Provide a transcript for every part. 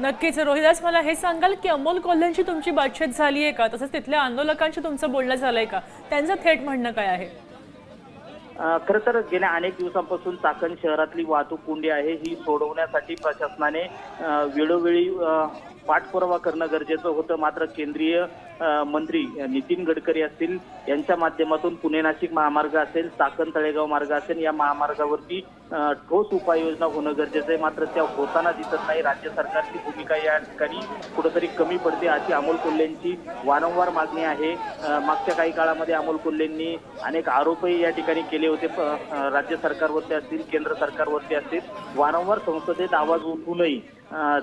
नक्कीच रोहिदास मला हे सांगाल की अमोल कोल्ह्यांशी तुमची बातचीत झाली आहे का? तसंच तिथल्या आंदोलकांशी तुमचं बोलणं झालंय का? त्यांचं थेट म्हणणं काय आहे? खरं तर गेल्या अनेक दिवसांपासून चाकण शहरातली वाहतूक कोंडी आहे. ही सोडवण्यासाठी प्रशासनाने वेळोवेळी पाठपुरावा करणं गरजेचं होतं. मात्र केंद्रीय मंत्री नितीन गडकरी असतील यांच्या माध्यमातून पुणे नाशिक महामार्ग असेल चाकण तळेगाव मार्ग असेल या महामार्गावरती ठोस उपाययोजना होणं गरजेचं आहे. मात्र त्या होताना दिसत नाही. राज्य सरकारची भूमिका या ठिकाणी कुठंतरी कमी पडते अशी अमोल कोल्हेंची वारंवार मागणी आहे. मागच्या काही काळामध्ये अमोल कोल्हेंनी अनेक आरोपही या ठिकाणी केले होते. राज्य सरकारवरती असतील केंद्र सरकारवरती असतील. वारंवार संसदेत आवाज उठूनही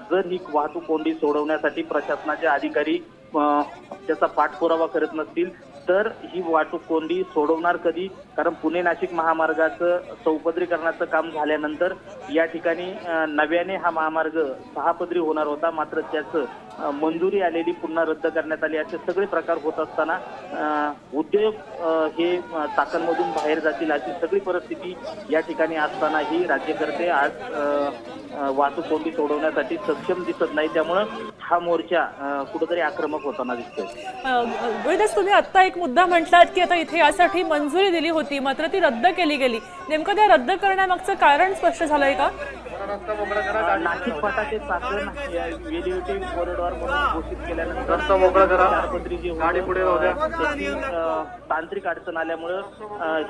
जर ही वाहतूक कोंडी सोडवण्यासाठी प्रशासनाचे अधिकारी त्याचा पाठपुरावा करत नसतील तर ही वाहतूक कोंडी सोडवणार कधी? कारण पुणे नाशिक महामार्गाचं चौपदरीकरणाचं काम झाल्यानंतर या ठिकाणी नव्याने हा महामार्ग सहापदरी होणार होता. मात्र त्याचं मंजुरी आलेली पुन्हा रद्द करण्यात आली. असे सगळे प्रकार होत असताना उद्योग हे चाकांमधून चाकणमधून बाहेर जातील अशी सगळी परिस्थिती या ठिकाणी असतानाही राज्यकर्ते आज वाहतूक कोंडी सोडवण्यासाठी सक्षम दिसत नाही. त्यामुळं हा मोर्चा कुठेतरी आक्रमक होताना दिसतोय. गुरुदास तुम्ही आता एक मुद्दा म्हटलात की आता इथे यासाठी मंजुरी दिली होती मात्र ती रद्द केली गेली. नेमकं त्या रद्द करण्यामागचं कारण स्पष्ट झालंय का? अ, नाशिक फाटा ते चाकण व्हेलिव्हिटी कॉरिडॉर म्हणून घोषित केल्यानंतर रस्ता मोकळा करा. चारपदरी जे गाडी पुढे राहू द्या. अ, त्याची तांत्रिक अडचण आल्यामुळं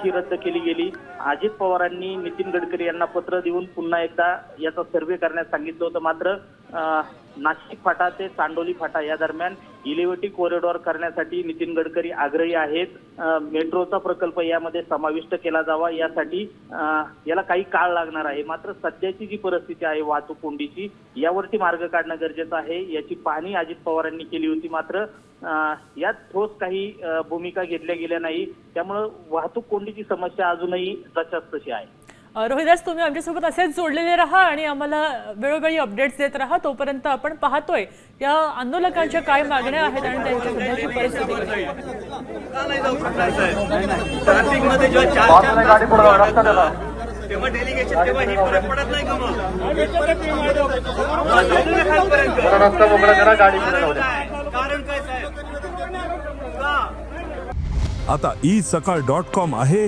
ही रद्द केली गेली. अजित पवारांनी नितीन गडकरी यांना पत्र देऊन पुन्हा एकदा याचा सर्व्हे करण्यास सांगितलं होतं. मात्र नाशिक फाटा ते चांडोली फाटा या दरम्यान इलेव्हिटी कॉरिडॉर करण्यासाठी नितीन गडकरी आग्रही आहेत. मेट्रोचा प्रकल्प यामध्ये समाविष्ट केला जावा यासाठी याला काही काळ लागणार आहे. मात्र सध्याची जी परिस्थिती आहे वाहतूक कोंडीची यावरती मार्ग काढणं गरजेचं आहे. याची पाहणी अजित पवारांनी केली होती मात्र यात ठोस काही भूमिका घेतल्या गेल्या नाही. त्यामुळं वाहतूक कोंडीची समस्या अजूनही जशाच तशी आहे. रोहिदास तुम्ही आमच्यासोबत असेच जोडलेले राहा आणि आम्हाला वेळोवेळी अपडेट्स देत राहा. तोपर्यंत आपण पाहतोय या आंदोलकांच्या काय मागण्या आहेत आणि त्यांची सध्याची परिस्थिती कशी आहे. ट्रॅफिकमध्ये जेव्हा चार चार गाडी पुढे रस्ता द्याला तेव्हा डेलिगेशन तेव्हा ही फरक पडत नाही का मग? जाऊ नये खालपर्यंत. रस्ता मोकळा करा गाडी पुढे कारण काय? कारण काय साहेब? का आता ई सकाळ डॉट कॉम आहे.